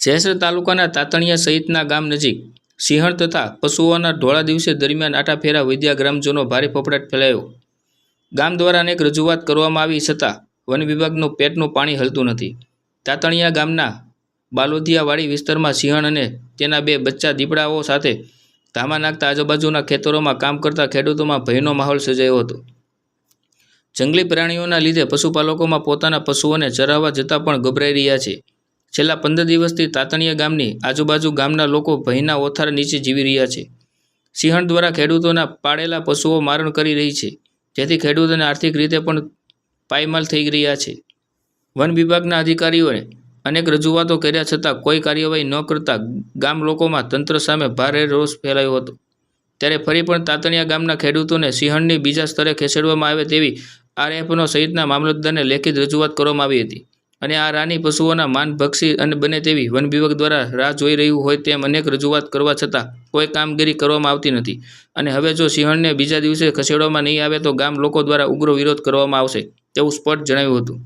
જેસર તાલુકાના તાતણિયા સહિતના ગામ નજીક સિંહણ તથા પશુઓના ઢોળા દિવસે દરમિયાન આટાફેરા વૈદ્યા ગ્રામજનો ભારે ફફડાટ ફેલાયો. ગામ દ્વારા અનેક રજૂઆત કરવામાં આવી છતાં વન વિભાગનું પેટનું પાણી હલતું નથી. તાતણિયા ગામના બાલોદિયાવાડી વિસ્તારમાં સિંહણ અને તેના બે બચ્ચા દીપડાઓ સાથે ધામા નાખતા આજુબાજુના ખેતરોમાં કામ કરતા ખેડૂતોમાં ભયનો માહોલ સર્જાયો હતો. જંગલી પ્રાણીઓના લીધે પશુપાલકોમાં પોતાના પશુઓને ચરાવવા જતાં પણ ગભરાઈ રહ્યા છે. છેલ્લા પંદર દિવસથી તાતણિયા ગામની આજુબાજુ ગામના લોકો ભયના ઓથાર નીચે જીવી રહ્યા છે. સિંહણ દ્વારા ખેડૂતોના પાળેલા પશુઓ મારણ કરી રહી છે. જેથી ખેડૂતોને આર્થિક રીતે પણ પાયમાલ થઈ રહ્યા છે. વન વિભાગના અધિકારીઓએ અનેક રજૂઆતો કર્યા છતાં કોઈ કાર્યવાહી ન કરતા ગામ લોકોમાં તંત્ર સામે ભારે રોષ ફેલાયો હતો. ત્યારે ફરી પણ તાતણિયા ગામના ખેડૂતોને સિંહણની બીજા સ્તરે ખસેડવામાં આવે તેવી આરએફનો સહિતના મામલતદારને લેખિત રજૂઆત કરવામાં આવી હતી. અને આ રાની પશુઓના માન ભક્ષી અને બને તેવી વન વિભાગ દ્વારા રાહ જોઈ રહ્યું હોય તેમ અનેક રજૂઆત કરવા છતાં કોઈ કામગીરી કરવામાં આવતી નથી. અને હવે જો સિંહણને બીજા દિવસે ખસેડવામાં નહીં આવે તો ગામ લોકો દ્વારા ઉગ્ર વિરોધ કરવામાં આવશે, તેવું સ્પષ્ટ જણાવ્યું હતું.